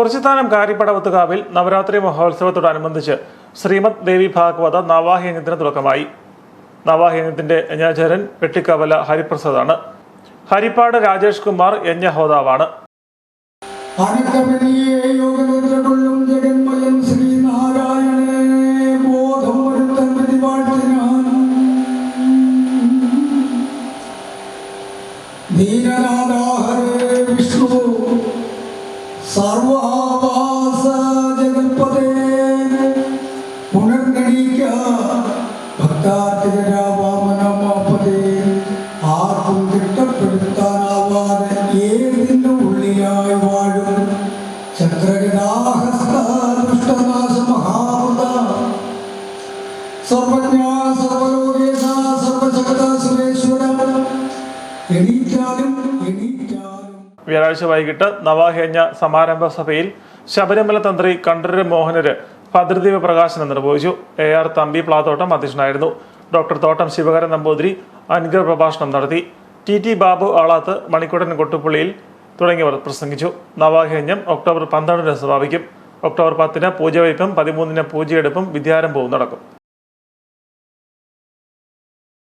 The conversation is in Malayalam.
കുറിച്ചിത്താനം കാരിപ്പടവത്തുകാവിൽ നവരാത്രി മഹോത്സവത്തോടനുബന്ധിച്ച് ശ്രീമദ് ദേവി ഭാഗവത നവാഹയജ്ഞത്തിന് തുടക്കമായി. നവാഹയജ്ഞത്തിന്റെ പെട്ടിക്കവല വെട്ടിക്കവല ഹരിപ്രസാദാണ്. ഹരിപ്പാട് രാജേഷ് കുമാർ യജ്ഞഹോതാവാണ്. അനക്കമനിയെ യോഗനിദ്ര സർവജ്ഞ സർവലോകേശ സർവശക്ത സുരേശ്വര എണീറ്റാലും വ്യാഴാഴ്ച വൈകിട്ട് നവാഹേഞ്ഞ സമാരംഭ സഭയിൽ ശബരിമല തന്ത്രി കണ്ഠരര് മോഹനര് ഭദ്രദീപ പ്രകാശനം നിർവഹിച്ചു. എ ആർ തമ്പി പ്ലാത്തോട്ടം അധ്യക്ഷനായിരുന്നു. ഡോക്ടർ തോട്ടം ശിവകരൻ നമ്പൂതിരി അനുഗ്രഹ പ്രഭാഷണം നടത്തി. ടി ടി ബാബു ആളാത്ത് മണിക്കുടൻ കൊട്ടുപ്പുള്ളിയിൽ തുടങ്ങിയവർ പ്രസംഗിച്ചു. നവാഹേഞ്ഞം ഒക്ടോബർ പന്ത്രണ്ടിന് സമാപിക്കും. ഒക്ടോബർ പത്തിന് പൂജവയ്പും പതിമൂന്നിന് പൂജയെടുപ്പും വിദ്യാരംഭവും നടക്കും.